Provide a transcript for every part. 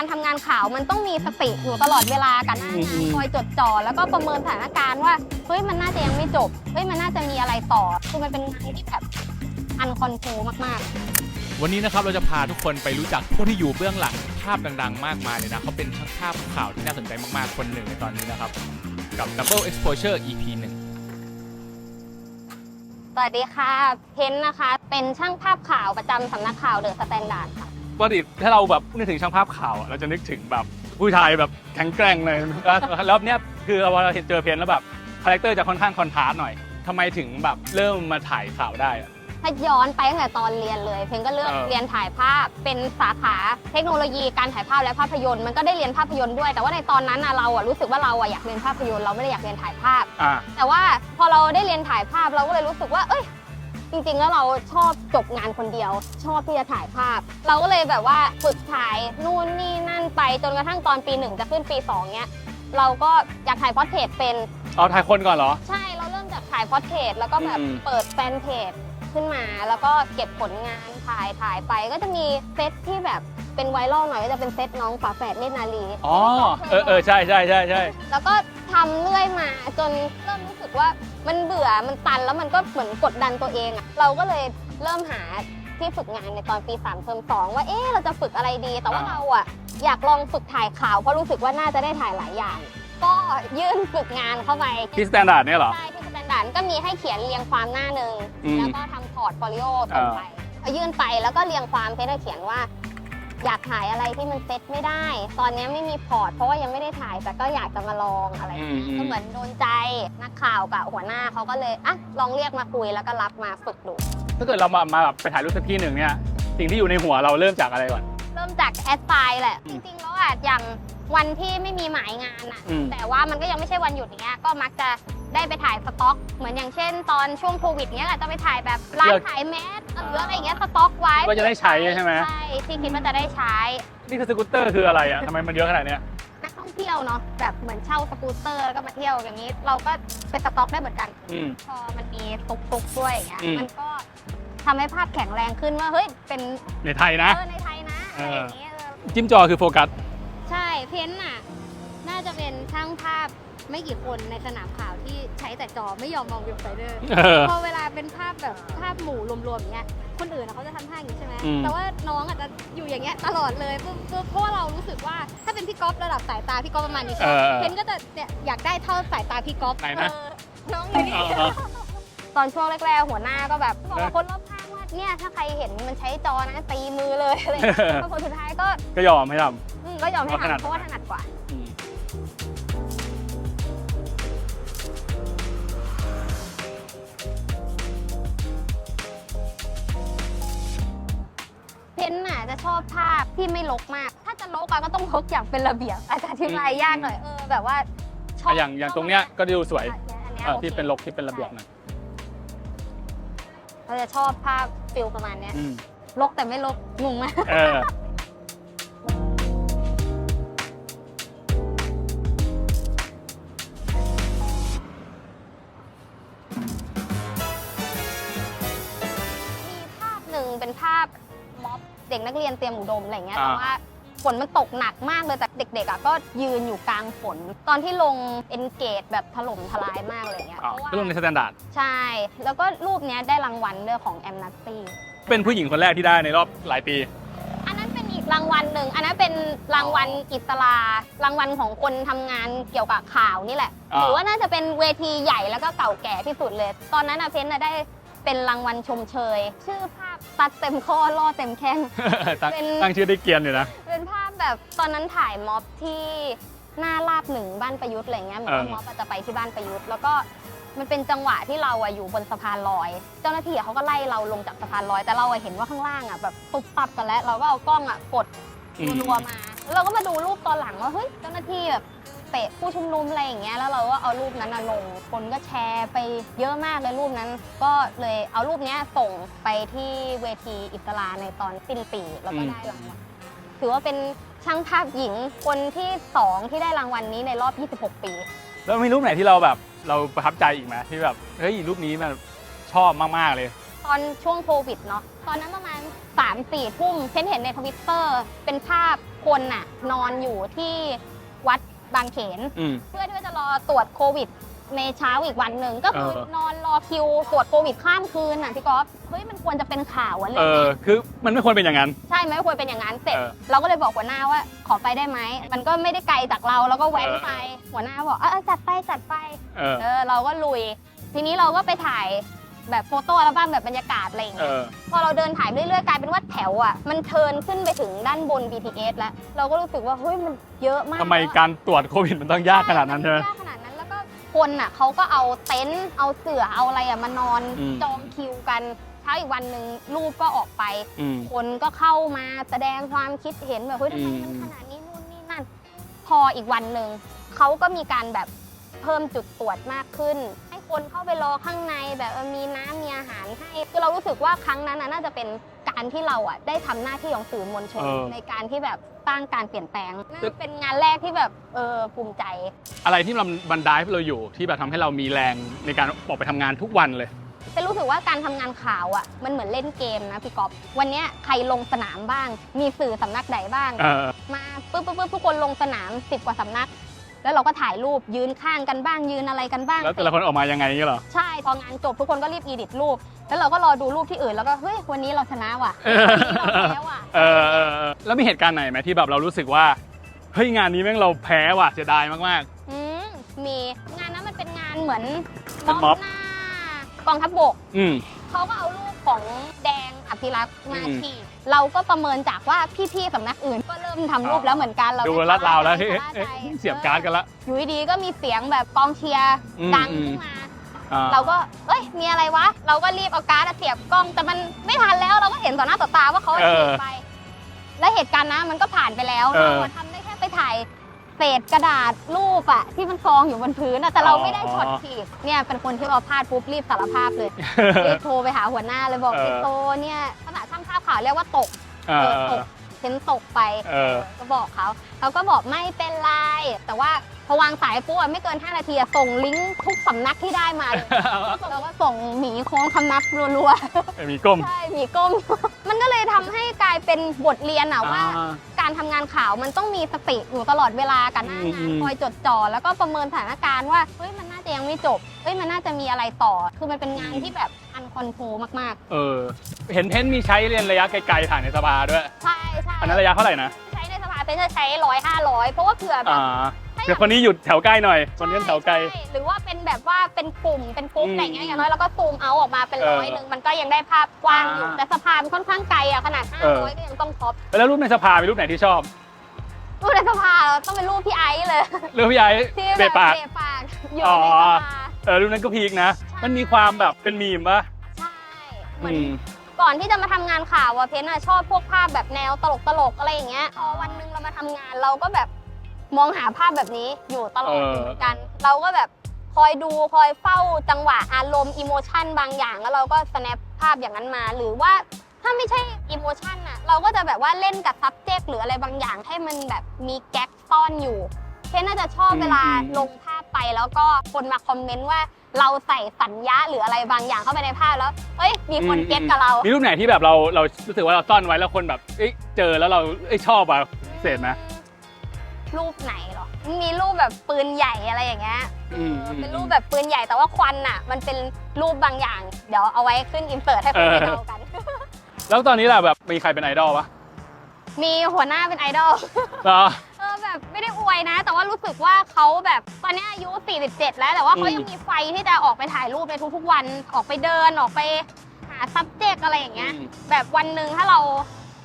การทำงานข่าวมันต้องมีสติอยู่ตลอดเวลากันหน้างานคอยจดจ่อแล้วก็ประเมินสถานการณ์ว่าเฮ้ยมันน่าจะยังไม่จบเฮ้ยมันน่าจะมีอะไรต่อคือมันเป็นงานที่แบบอันคอนโทรมากๆ วันนี้นะครับเราจะพาทุกคนไปรู้จักผู้ที่อยู่เบื้องหลังภาพดังๆ มากมายเลยนะเขาเป็นช่างภาพข่าวที่น่าสนใจมากๆ คนหนึ่งในตอนนี้นะครับ กับ Double Exposure EP 1 สวัสดีค่ะ เพนนะคะ เป็นช่างภาพข่าวประจำสำนักข่าวเดอะสแตนดาร์ดค่ะ ปกติถ้าเราแบบนึกถึงช่างภาพข่าวอะเราจะนึกถึงแบบผู้ชายแบบแข็งแกร่งเลยแล้วแล้วเนี้ยคือเราเห็นเจอเพนแล้วแบบคาแรคเตอร์จะค่อนข้างคอนทราสต์หน่อยทำไมถึงแบบเริ่มมาถ่ายข่าวได้อะ ถ้าย้อนไปตั้งแต่ตอนเรียนเลย เพนก็เลือกเออ เรียนถ่ายภาพเป็นสาขาเทคโนโลยีการถ่ายภาพและภาพยนตร์มันก็ได้เรียนภาพยนตร์ด้วย แต่ว่าในตอนนั้นน่ะเราอะรู้สึกว่าเราอะอยากเรียนภาพยนตร์เราไม่ได้อยากเรียนถ่ายภาพ อ่า แต่ว่าพอเราได้เรียนถ่ายภาพเราก็เลยรู้สึกว่า เอ้ย จริงๆแล้วเราชอบจบงานคนเดียว ชอบที่จะถ่ายภาพ เราก็เลยแบบว่าฝึกถ่ายนู่นนี่นั่นไปจนกระทั่งตอนปีหนึ่งจะขึ้นปีสองเนี้ยเราก็อยากถ่ายพอร์เทรตเป็น เอาถ่ายคนก่อนเหรอ ใช่เราเริ่มจากถ่ายพอร์เทรตแล้วก็แบบอืม เปิดแฟนเพจขึ้นมา แล้วก็เก็บผลงานถ่ายถ่ายไป ก็จะมีเซตที่แบบเป็นไวรัลหน่อยก็จะเป็นเซตน้องฝาแฝดเนตรนาลี อ๋อ เออเออใช่ใช่ใช่ใช่แล้วก็ ทำเรื่อยมาจนเริ่มรู้สึกว่ามันเบื่อมันตันแล้วมันก็เหมือนกดดันตัวเองอะเราก็เลยเริ่มหาที่ฝึกงานในตอนปี3เทอมสองว่าเอ๊ะเราจะฝึกอะไรดี แต่ว่าเราอะอยากลองฝึกถ่ายข่าวเพราะรู้สึกว่าน่าจะได้ถ่ายหลายอย่าง ก็ยื่นฝึกงานเข้าไปที่สแตนดาร์ดเนี่ยเหรอ ใช่ที่สแตนดาร์ดก็มีให้เขียนเรียงความหน้าหนึ่งอืม แล้วก็ทำพอร์ตโฟลิโอส่งไปพอยื่นไปแล้วก็เรียงความเพชรเขียนว่า อยากถ่ายอะไรที่มันเซ็ตไม่ได้ ตอนนี้ไม่มีพอร์ตเพราะว่ายังไม่ได้ถ่ายแต่ก็อยากจะมาลองอะไรอย่างเงี้ยอืมอืม ก็เหมือนโดนใจนักข่าวกับหัวหน้าเขาก็เลยอะลองเรียกมาคุยแล้วก็รับมาฝึกดู ถ้าเกิดเรามามาแบบไปถ่ายรูปสักที่หนึ่งเนี่ยสิ่งที่อยู่ในหัวเราเริ่มจากอะไรก่อน เริ่มจากแอดไซน์แหละอืจมริงๆ แล้วอะอย่าง วันที่ไม่มีหมายงานอะอืม แต่ว่ามันก็ยังไม่ใช่วันหยุดอย่างเงี้ยก็มักจะได้ไปถ่ายสต็อก เหมือนอย่างเช่น ตอนช่วงโควิดเนี้ยแหละจะไปถ่ายแบบร้านขายแมสหรืออะไรอย่างเงี้ยสต็อกไว้ก็จะได้ใช้ใช่ไหมใช่ที่คิดว่าจะได้ใช้ นี่คือสกูตเตอร์คืออะไรอะทำไมมันเยอะขนาดเนี้ยนักท่องเที่ยวเนาะแบบเหมือนเช่าสกูตเตอร์แล้วก็มาเที่ยวอย่างนี้ เราก็เป็นสต็อกได้เหมือนกัน อืม พอมันมีตุกๆด้วยอย่างเงี้ยอืม มันก็ทำให้ภาพแข็งแรงขึ้นว่าเฮ้ยเป็นในไทยนะ เออในไทยนะอะไรอย่างเงี้ยเออ จิ้มจอคือโฟกัส ใช่เพ้นท์น่ะ น่าจะเป็นช่างภาพไม่กี่คนในสนามข่าวที่ใช้แต่จอไม่ยอมมองวิวไฟเดอร์เออ พอเวลาเป็นภาพแบบภาพหมู่รวมๆอย่างเงี้ยคนอื่นอะเขาจะทำท่าอย่างนี้ใช่ไหมอืม แต่ว่าน้องอาจจะอยู่อย่างเงี้ยตลอดเลยปุ๊บปุ๊บเพราะว่าเรารู้สึกว่าถ้าเป็นพี่ก๊อฟระดับสายตาพี่ก๊อฟประมาณนี้เออเพนก็จะเนี่ยอยากได้เท่าสายตาพี่ก๊อฟไหนนะ เออน้องอยู่นี่เออเออตอนช่วงแรกๆ หัวหน้าก็แบบบอกกับนะคนรอบข้างว่าเนี่ยถ้าใครเห็นมันใช้จอนะตีมือเลยอะไรอย่างเงี้ย พอผลสุดท้ายก็ก็ยอมให้ทอืม ก็ยอมให้เพราะถนัดทำเพราะว่าถนัดกว่าำอืมเพนน่ะจะชอบภาพที่ไม่ลกมาก ถ้าจะลกอะก็ต้องลกอย่างเป็นระเบียบ อาจจะอธิบายยากหน่อยเออแบบว่าชอบอะอย่างอย่างตรงเนี้ยก็ดูสวยอันเนี้ยเออโอคที่เป็นลกที่เป็นระเบียบหน่อยเราจะชอบภาพฟิลประมาณเนี้ยอืมลกแต่ไม่ลกงงไหมเออ เด็กนักเรียนเตรียมอุดมอะไรเงี้ยอ่าแต่ว่าฝนมันตกหนักมากเลยแต่เด็กๆอะก็ยืนอยู่กลางฝน ตอนที่ลงเอนเกจแบบถล่มทลายมากเลยเงี้ยอ๋อเพราะว่าก็ลงในสแตนดาร์ดใช่ แล้วก็รูปเนี้ยได้รางวัลด้วยของแอมนัตตี้ เป็นผู้หญิงคนแรกที่ได้ในรอบหลายปี อันนั้นเป็นอีกรางวัลหนึ่ง อันนั้นเป็นรางวัลอิสลารางวัลของคนทำงานเกี่ยวกับข่าวนี่แหละ อ่า หรือว่าน่าจะเป็นเวทีใหญ่แล้วก็เก่าแก่ที่สุดเลย ตอนนั้นอะเพนน่ะได้เป็นรางวัลชมเชย ชื่อภาพ ตัดเต็มข้อล่อเต็มแข้ง ตั้งเป็น ตั้งชื่อได้เกรียนอยู่นะ เป็นภาพแบบตอนนั้นถ่ายม็อบที่หน้าลาบหนึ่งบ้านประยุทธ์อะไรเงี้ยเหมือนว่าเออ ม็อบอะจะไปที่บ้านประยุทธ์แล้วก็มันเป็นจังหวะที่เราอะอยู่บนสะพานลอย เจ้าหน้าที่อะเขาก็ไล่เราลงจากสะพานลอย แต่เราอะเห็นว่าข้างล่างอะแบบตุบตับกันแล้ว เราก็เอากล้องอะกดอืม รัวๆมาแล้วเราก็มาดูรูปตอนหลังว่าเฮ้ยเจ้าหน้าที่แบบ เตะผู้ชุมนุมอะไรอย่างเงี้ยแล้วเราก็เอารูปนั้นอะลงคนก็แชร์ไปเยอะมากเลยรูปนั้น ก็เลยเอารูปเนี้ยส่งไปที่เวทีอิสลาในตอนสิ้นปีแล้วก็ได้รางวัลถือว่าเป็นช่างภาพหญิงคนที่2ที่ได้รางวัลนี้ในรอบ 26 ปี แล้วมีรูปไหนที่เราแบบเราประทับใจอีกไหมที่แบบเฮ้ยรูปนี้มันชอบมากๆเลย ตอนช่วงโควิดเนาะตอนนั้นประมาณ3 4ทุ่มเช่นเห็นในทวิตเตอร์เป็นภาพคคนน่ะนอนอยู่ที่วัด บางเขน อืม เพื่อที่ว่าจะรอตรวจโควิด ในเช้าอีกวันหนึ่งก็คือเออ นอนรอคิวตรวจโควิดข้ามคืนน่ะพี่ก๊อฟเฮ้ยมันควรจะเป็นข่าวอะเรื่เอองอเนี้ยคือมันไม่ควรเป็นอย่างนั้น ใช่ไหมควรเป็นอย่างนั้นเสร็จเออเราก็เลยบอกหัวหน้าว่าขอไปได้ไหมมันก็ไม่ได้ไกลจากเราแล้วก็แว้นเออ ไปหัวหน้าบอกเออเออจัดไปจัดไป เออ เออเราก็ลุย ทีนี้เราก็ไปถ่าย แบบโฟโต้อัลบั้มแบบบรรยากาศอะไรอย่างเอเงี้ยอพอเราเดินถ่ายเรื่อยๆ กลายเป็นว่าแถวอะ มันเทิร์นขึ้นไปถึงด้านบน BTS แล้ว เราก็รู้สึกว่า เฮ้ย มันเยอะมากทำไมการตรวจโควิดมันต้องยากขนาดนั้นใช่ไหม ยากขนาดนั้นแล้วก็คนอะเขาก็เอาเต็นท์เอาเสื่อเอาอะไรอะมานอนอืม จองคิวกันเช้าอีกวันหนึ่งรูปก็ออกไป อืม คนก็เข้ามาแสดงความคิดเห็นแบบเฮ้ยทำไมอืมมันขนาดนี้นู่นนี่นั่น พออีกวันหนึ่งเขาก็มีการแบบเพิ่มจุดตรวจมากขึ้นให้ คนเข้าไปรอข้างในแบบเออมีน้ำมีอาหารให้คือเรารู้สึกว่าครั้งนั้นน่ะน่าจะเป็นการที่เราอะได้ทำหน้าที่ของสื่อมวลชน เออ ในการที่แบบสร้างการเปลี่ยนแปลงน่าเป็นงานแรกที่แบบเออภูมิใจ อะไรที่มันบันไดให้เราอยู่ที่แบบทำให้เรามีแรงในการออกไปทำงานทุกวันเลย เป็นรู้สึกว่าการทำงานข่าวอะมันเหมือนเล่นเกมนะพี่ก๊อฟวันเนี้ยใครลงสนามบ้าง มีสื่อสำนักใดบ้าง เออ มาปุ๊บปุ๊บปุ๊บทุกคนลงสนามสิบกว่าสำนัก แล้วเราก็ถ่ายรูปยืนข้างกันบ้างยืนอะไรกันบ้างแล้วแต่ละคนออกมายังไงอย่างเงี้ยเหรอ ใช่พองานจบทุกคนก็รีบอีดิทรูป แล้วเราก็รอดูรูปที่อื่นแล้วก็เฮ้ยวันนี้เราชนะว่ะเออวันนี้เราแพ้ว่ะเออเออเออแล้วมีเหตุการณ์ไหนไหมที่แบบเรารู้สึกว่าเฮ้ยงานนี้แม่งเราแพ้ว่ะเสียดายมาก อืมมีงานนั้นมันเป็นงานเหมือนเป็นม็อบ หน้ากองทัพบก ๆ อืม เขาก็เอารูปของแดงอภิรักษ์มาอืม ฉีดเราก็ประเมินจากว่าพี่ๆสำนักอื่นก็เริ่ม ทำรูปแล้วเหมือนกันเราดูก็ลาดราวแล้วเฮ้ยชะเอ๊ะใจเสียบการ์ดกันละ อยู่ดีๆก็มีเสียงแบบกองเชียร์อืมดังอืมขึ้นมา อ่าเราก็ เอ้ย มีอะไรวะ เราก็รีบเอาการ์ดเสียบกล้อง แต่มันไม่ทันแล้ว เราก็เห็นต่อหน้าต่อตาว่าเขาเออฉีดไป และเหตุการณ์นะมันก็ผ่านไปแล้ว เออเราอะทำได้แค่ไปถ่ายเศษกระดาษรูปอะที่มันกองอยู่บนพื้นอะแต่เราอ๋อไม่ได้ช็อตฉีดเนี่ยเป็นคนที่เราพลาดปุ๊บรีบสารภาพเลย รีบโทรไปหาหัวหน้าเลยบอกเออพี่โตเนี่ยภาษาช่างภาพข่าวเรียกว่าตก เอเอออเอตอก เห็นตกไปเออ ก็บอกเขาเขาก็บอกไม่เป็นไร แต่ว่าพอวางสายปุ๊บอะไม่เกิน 5 นาทีอะส่งลิงก์ทุกสำนักที่ได้มาเลยแล้วก็ส่งหมีโค้งคำนับรัวมีก้มๆ ใช่หมีก้ม มันก็เลยทำให้กลายเป็นบทเรียนอะว่า อ่าการทำงานข่าวมันต้องมีสติอยู่ตลอดเวลากับหน้าอืมงาอืนม คอยจดจ่อแล้วก็ประเมินสถานการณ์ว่าเฮ้ยมันน่าจะยังไม่จบเฮ้ยมันน่าจะมีอะไรต่อ คือมันเป็นงานที่แบบ อันคอนโทรมากเออ เห็นเพ้นท์มีใช้เรียนระยะไกลๆถ่ายในสภาด้วย ๆ ใช่ใช่อันนั้นระยะเท่าไหร่นะใใช้ในสภาเป็นจะใช้ร้อยห้าร้อยเพราะว่าเผื่อแบบอ่าเดี๋ยวคนนี้หยุดแถวใกล้หน่อย คนนี้แถวไกล ใช่หรือว่าเป็นแบบว่าเป็นกลุ่มเป็นกลุ่มอืมอะไรอย่างเงี้ยอย่างน้อยเราก็ซูมเอาออกมาเป็นเออร้อยหนึ่งมันก็ยังได้ภาพกว้างอยู่อ่าแต่สภามันค่อนข้างไกลอะขนาดห้าเออ ร้อยก็ยังต้องท็อปแล้วรูปในสภามีรูปไหนที่ชอบรูปในสภาต้องเป็นรูปพี่ไอซ์เลยรูปพี่ไอ้ที่เบะปาก เบะปากอยู่อ๋อในสภา เออรูปนั้นก็พีคนะ มันมีความแบบเป็นมีมปะใช่ เหมือนอืมก่อนที่จะมาทำงานข่าวอะเพนอะชอบพวกภาพแบบแนวตลกตลกๆอะไรอย่างเงี้ยพอวันหนึงเรามาทำงานเราก็แบบมองหาภาพแบบนี้อยู่ตลอดเออเหมือนกัน เราก็แบบคอยดูคอยเฝ้าจังหวะอารมณ์อิโมชันบางอย่าง แล้วเราก็ snap ภาพอย่างนั้นมา หรือว่าถ้าไม่ใช่อิโมชันอะเราก็จะแบบว่าเล่นกับ subject หรืออะไรบางอย่างให้มันแบบมีแก๊กซ่อนอยู่เพนน่าจะชอบเวลาลงภาพ ไปแล้วก็คนมาคอมเมนต์ว่าเราใส่สัญญาหรืออะไรบางอย่างเข้าไปในภาพแล้วเอ้ยมีคนเก็ตกับเรา มีรูปไหนที่แบบเราเรารู้สึกว่าเราซ่อนไว้แล้วคนแบบเอ้ยเจอแล้วเราเอ้ยชอบอะพิเศษไหมรูปไหนเหรอ มีรูปแบบปืนใหญ่อะไรอย่างเงี้ยอืมเป็นรูปแบบปืนใหญ่แต่ว่าควันอะ มันเป็นรูปบางอย่าง เดี๋ยวเอาไว้ขึ้นอินเสิร์ตให้คนได้ดูกัน แล้วตอนนี้แหละแบบมีใครเป็นไอดอลปะมีหัวหน้าเป็นไอดอลเหรอเออแบบไม่ได้อ วยนะ แต่ว่ารู้สึกว่าเขาแบบตอนนี้อายุ 47 แล้วแต่ว่าเขาอืมยังมีไฟที่จะออกไปถ่ายรูปในทุกๆวันออกไปเดินออกไปหา subject อะไรอย่างเงี้ย อืม แบบวันหนึ่งถ้าเรา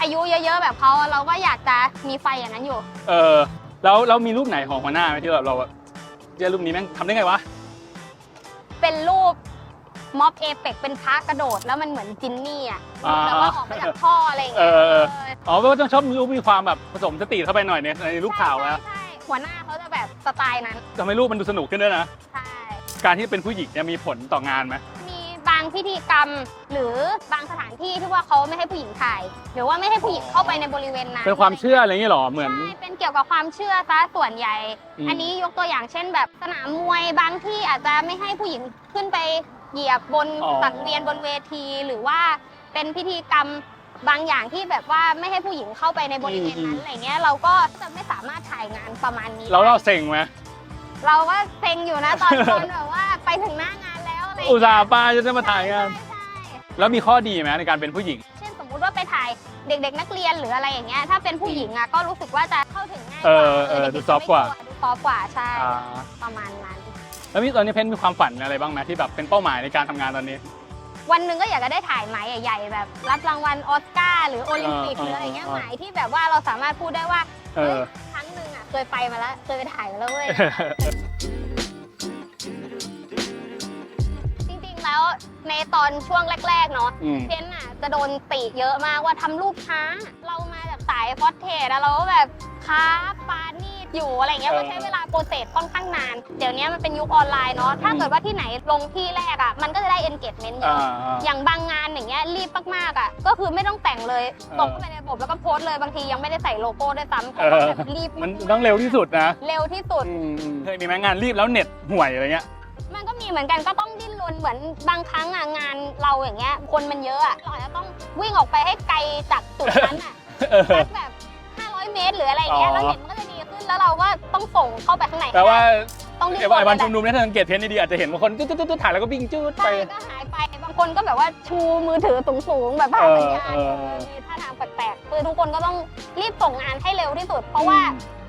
อายุเยอะๆ แบบเขาเราก็อยากจะมีไฟอย่างนั้นอยู่ เออแล้วแล้วมีรูปไหนของหัวหน้าไหมที่แบบเราแบบเจอรูปนี้แม่งทำได้ไงวะ เป็นรูปม็อบเอเปกเป็นพระกระโดดแล้วมันเหมือนจินนี่อะอ่าแล้วว่าออกมาจากท่ออะไรอย่างเอเงี้ยอเอออ๋อแปลว่าต้องชอบรูปมีความแบบผสมสตรีทเข้าไปหน่อยเนี่ยในรูปข่าวแล้ว ใช่ใช่ หัวหน้าเขาจะแบบสไตล์นั้น ทำให้รูปมันดูสนุกขึ้นด้วยนะ ใช่ การที่เป็นผู้หญิงเนี่ยมีผลต่องานไหมมีบางพิธีกรรมหรือบางสถานที่ที่ว่าเขาไม่ให้ผู้หญิงถ่าย หรือว่าไม่ให้ผู้หญิงเข้าไปในบริเวณนั้นเป็นความเชื่ออะไรอย่างเงี้ยเหรอ เหมือน ใช่ เป็นเกี่ยวกับความเชื่อซะส่วนใหญ่ อืม อันนี้ยกตัวอย่างเช่น แบบสนามมวยบางที่อาจจะไม่ให้ผู้หญิงขึ้นไปเหยียบบนอ๋อ สังเวียนบนเวที หรือว่าเป็นพิธีกรรม บางอย่างที่แบบว่าไม่ให้ผู้หญิงเข้าไปในบริเวณอืนั้มนอะไรเงี้ยเราก็จะไม่สามารถถ่ายงานประมาณนี้เราเราได้เซ็งไหมเราก็เซ็งอยู่นะตอนตอนแบบว่าไปถึงหน้างานแล้วอะไรอุตส่าห์ป้าจะได้มาถ่ายงาน ใช่ใช่แล้วมีข้อดีไหมในการเป็นผู้หญิง เช่นสมมุติว่าไปถ่ายเด็ก ๆ นักเรียนหรืออะไรอย่างเงี้ยถ้าเป็นผู้หญิงอะก็รู้สึกว่าจะเข้าถึงง่ายกเอว่าอเออด็ดูๆซอฟต์กว่าจะไม่ดูซอฟต์กว่าใช่อ่าประมาณนั้น แล้วมีตอนนี้เพนมีความฝันอะไรบ้างไหมที่แบบเป็นเป้าหมายในการทำงานตอนนี้ วันหนึ่งก็อยากจะได้ถ่ายหมายใหญ่ๆ แบบ รับรางวัลออสการ์หรือโอลิมปิกเออหรืออะไรเงี้ยเออหมายที่แบบว่าเราสามารถพูดได้ว่าเออครั้งหนึ่งอะเคยไปมาแล้วเคยไปถ่ายมาแล้วเว้ยจริงๆแล้วในตอนช่วงแรกๆเนาะอืมเพนอะจะโดนติเยอะมากว่าทำรูปช้า เรามาจากสายฟอสเทสแล้วเราก็แบบค้าปานีด อยู่อะไรเงี้ยเออก็ใช้เวลาโปรเซสค่อนข้างนาน เดี๋ยวนี้มันเป็นยุคออนไลน์เนาะถ้าเกิดว่าที่ไหนลงที่แรกอะมันก็จะได้ engagement เยอ่าอะอ่าอย่างบางงานอย่างเงี้ยรีบมากๆอะก็คือไม่ต้องแต่งเลยเออตกเข้าไปในระบบแล้วก็โพสต์เลยบางทียังไม่ได้ใส่โลโก้ด้วยซ้ำเพเอราะอว่าแบบรีบมันต้องเร็วที่สุดนะ เร็วที่สุดอืมอืมเคยมีไหมงานรีบแล้วเน็ตห่วยอะไรเงี้ยมันก็มีเหมือนกันก็ต้องดิ้นรนเหมือนบางครั้งอะงานเราอย่างเงี้ยคนมันเยอะอะเราอาจจะต้องวิ่งออกไปให้ไกลจากจุดนั้นอะเออสักแบบ500 เมตรหรืออะไรอย่างเงี้ยอ๋อแล้วเห็นมันก็จะดีขึ้น แล้วเราก็ต้องส่งเข้าไปข้างในแต่ว่าต้องดิ้นเดี๋ยวรนไอ้วันแหชุละมนุมเนี่ยถ้าสังเกตเพนดีๆอาจจะเห็นบางคนจุ๊ดๆๆถ่ายแล้วก็วิ่งจุ๊ดไป ใช่ก็หายไปบางคนก็แบบว่าชูมือถือสูงๆแบบภาพสัญญาณเออเออมีท่าทางแปลกๆคือทุกคนก็ต้องรีบส่งงานให้เร็วที่สุด เพราะว่า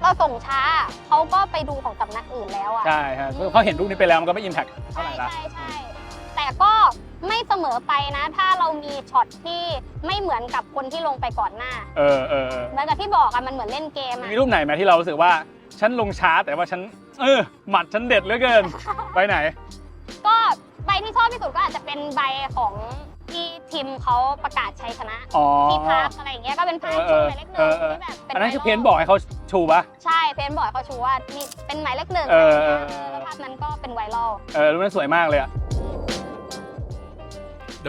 เราส่งช้าเขาก็ไปดูของสำนักอื่นแล้วอะใช่ฮะเขาเห็นรูปนี้ไปแล้วมันก็ไม่อิมแพคเท่าใช่ไหร่ละใช่ใช่แต่ก็ ไม่เสมอไปนะ ถ้าเรามีช็อตที่ไม่เหมือนกับคนที่ลงไปก่อนหน้า เออเออเออเหมือนกับที่บอกอะมันเหมือนเล่นเกมอะมีรูปไหนไหมที่เรารู้สึกว่าฉันลงช้าแต่ว่าฉันเออหมัดฉันเด็ดเหลือเกิน ไปไหน ก็ใบที่ชอบที่สุดก็อาจจะเป็นใบของที่ทีมเขาประกาศชัยชนะอ๋อที่พักอะไรอย่างเงี้ยก็เป็นภาพเอชูอหมายเลขหเอนึ่งอเออที่แบบเป็นอันนั้นคือไวเพรัลนบอกให้เขาชูปะใช่เพนบอกให้เขาชูว่านี่เป็นหมายเลขหนึ่งเอออะไรเอเงี้อยเออแล้วภาพนั้นก็เป็นไวรัลเออรูปนั้นสวยมากเลยอะ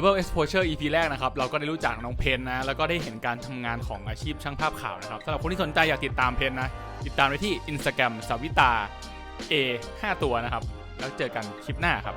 Double Exposure EP แรกนะครับ เราก็ได้รู้จักน้องเพนนะ แล้วก็ได้เห็นการทำงานของอาชีพช่างภาพข่าวนะครับสำหรับคนที่สนใจอยากติดตามเพนนะ ติดตามได้ที่ Instagram สวิตา A 5 ตัวนะครับ แล้วเจอกันคลิปหน้าครับ